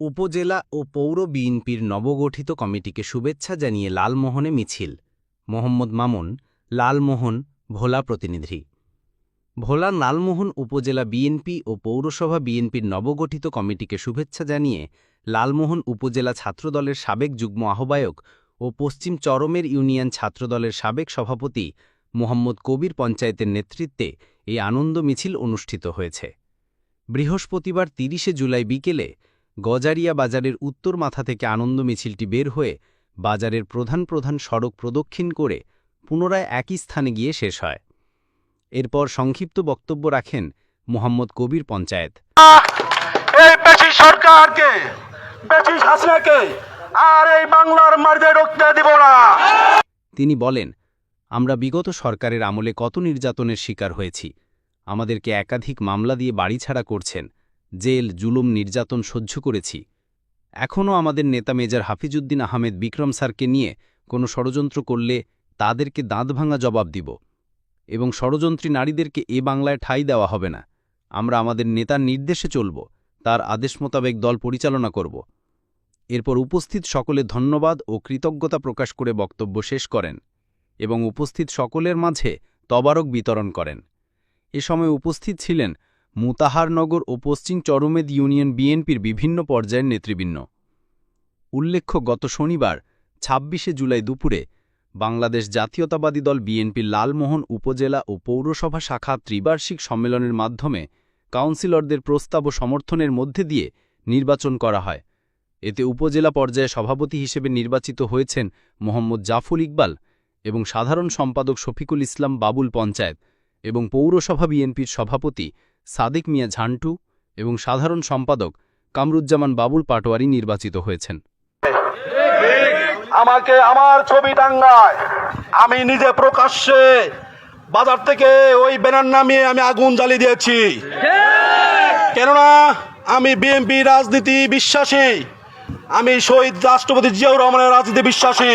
উপজেলা ও পৌর বিএনপির নবগঠিত কমিটিকে শুভেচ্ছা জানিয়ে লালমোহনে মিছিল। মোহাম্মদ মামুন, লালমোহন ভোলা প্রতিনিধি। ভোলা লালমোহন উপজেলা বিএনপি ও পৌরসভা বিএনপির নবগঠিত কমিটিকে শুভেচ্ছা জানিয়ে লালমোহন উপজেলা ছাত্রদলের সাবেক যুগ্ম আহ্বায়ক ও পশ্চিম চরমের ইউনিয়ন ছাত্রদলের সাবেক সভাপতি মোহাম্মদ কবির পঞ্চায়েতের নেতৃত্বে এই আনন্দ মিছিল অনুষ্ঠিত হয়েছে। বৃহস্পতিবার তিরিশে জুলাই বিকেলে গজারিয়া বাজারের উত্তর মাথা থেকে আনন্দ মিছিলটি বের হয়ে বাজারের প্রধান প্রধান সড়ক প্রদক্ষিণ করে পুনরায় একই স্থানে গিয়ে শেষ হয়। এরপর সংক্ষিপ্ত বক্তব্য রাখেন মোহাম্মদ কবির পঞ্চায়েত। এই সরকারকে হাসিনাকে আর এই বাংলার দিব না। তিনি বলেন আমরা বিগত সরকারের আমলে কত নির্যাতনের শিকার হয়েছি। আমাদেরকে একাধিক মামলা দিয়ে বাড়িছাড়া করছেন। জেল, জুলুম, নির্যাতন সহ্য করেছি। এখনও আমাদের নেতা মেজর হাফিজুদ্দিন আহমেদ বিক্রম স্যারকে নিয়ে কোনো ষড়যন্ত্র করলে তাদেরকে দাঁতভাঙা জবাব দিব এবং ষড়যন্ত্রী নারীদেরকে এ বাংলায় ঠাঁই দেওয়া হবে না। আমরা আমাদের নেতার নির্দেশে চলব, তার আদেশ মোতাবেক দল পরিচালনা করব। এরপর উপস্থিত সকলে ধন্যবাদ ও কৃতজ্ঞতা প্রকাশ করে বক্তব্য শেষ করেন এবং উপস্থিত সকলের মাঝে তবারক বিতরণ করেন। এ সময় উপস্থিত ছিলেন মুতাহারনগর ও পশ্চিম চরমেদ ইউনিয়ন বিএনপির বিভিন্ন পর্যায়ের নেতৃবৃন্দ। উল্লেখ্য, গত শনিবার, ছাব্বিশে জুলাই দুপুরে, বাংলাদেশ জাতীয়তাবাদী দল বিএনপির লালমোহন উপজেলা ও পৌরসভা শাখা ত্রিবার্ষিক সম্মেলনের মাধ্যমে কাউন্সিলরদের প্রস্তাব ও সমর্থনের মধ্যে দিয়ে নির্বাচন করা হয়। এতে উপজেলা পর্যায়ে সভাপতি হিসেবে নির্বাচিত হয়েছেন মোহাম্মদ জাফুল ইকবাল এবং সাধারণ সম্পাদক শফিকুল ইসলাম বাবুল পঞ্চায়েত এবং পৌরসভা বিএনপির সভাপতি সাদিক মিয়া ঝান্টু এবং সাধারণ সম্পাদক কামরুজ্জামান বাবুল পাটোয়ারি নির্বাচিত হয়েছেন। আমাকে আমার ছবি টাঙ্গায়। আমি নিজে প্রকাশ্যে বাজার থেকে ওই ব্যানার নামিয়ে আমি আগুন জ্বালিয়ে দিয়েছি। কেননা আমি বিএনপি রাজনীতি বিশ্বাসী। আমি শহীদ রাষ্ট্রপতি জিয়াউর রহমানের রাজনীতি বিশ্বাসী।